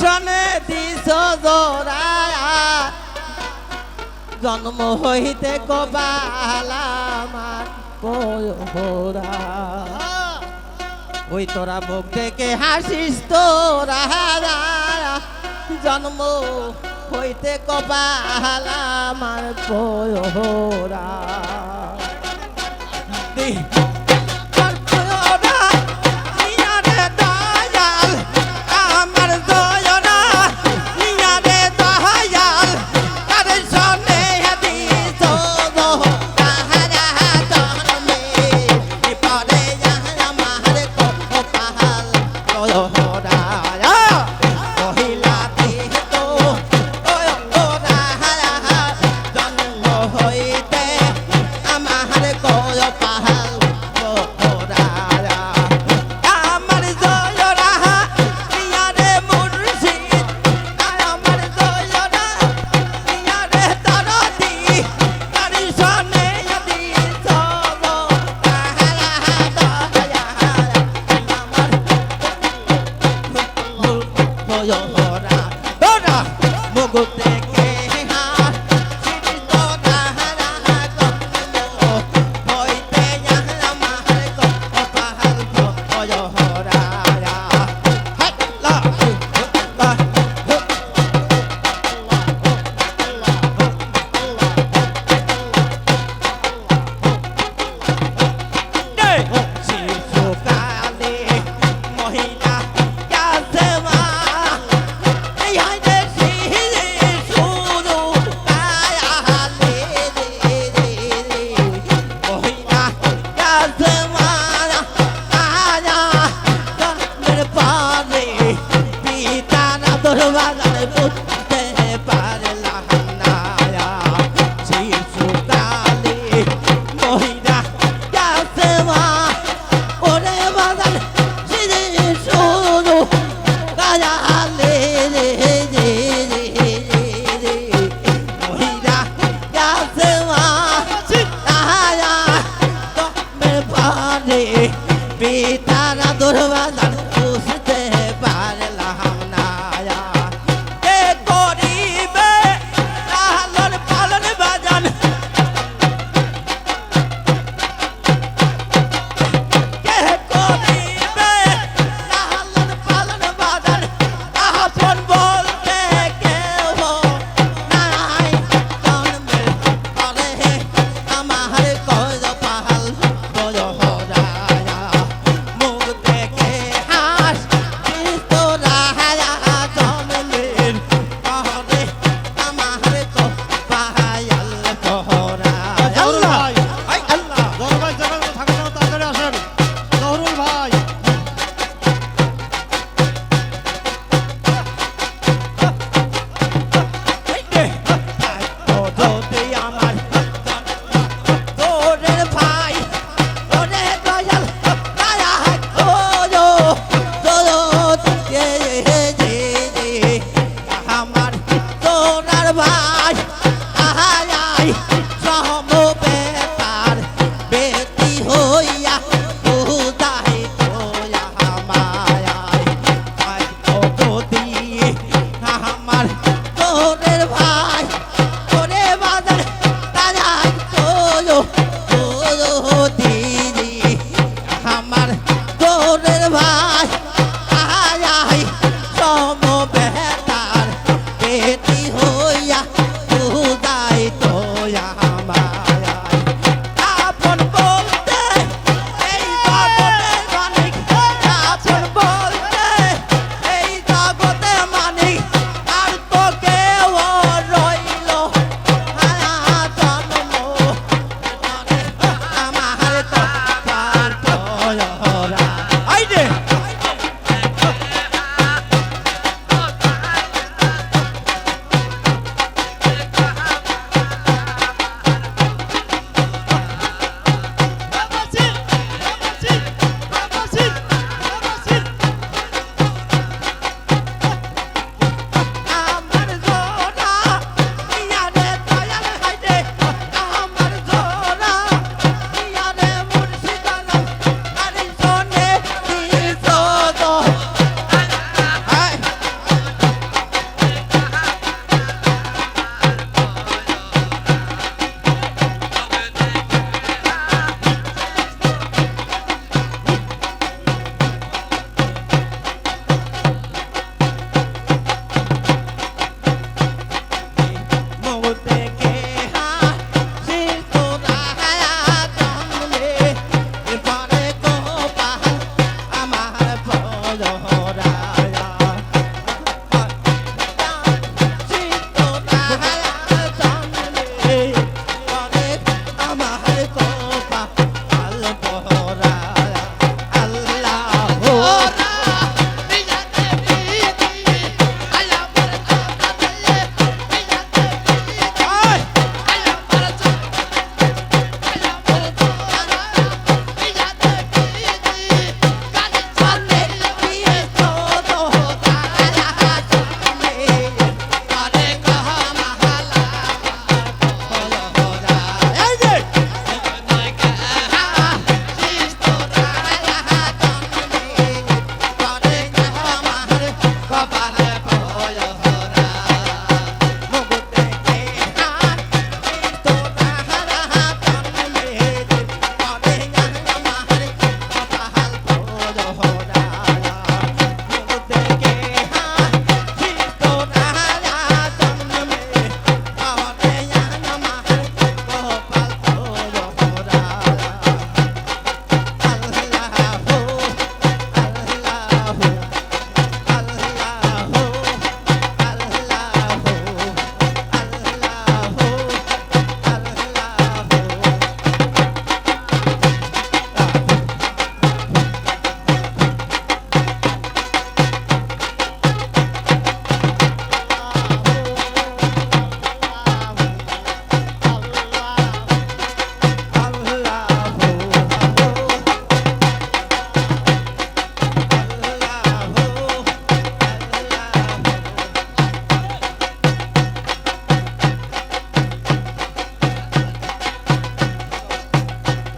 দূষণে দিছ জোড়ায়া। জন্ম হইতে কবালামার কোরা ওই তোরা মুখ দেখে হাসিস তোরা জন্ম হইতে কপালামার পোরা gotera. 我爸的也不。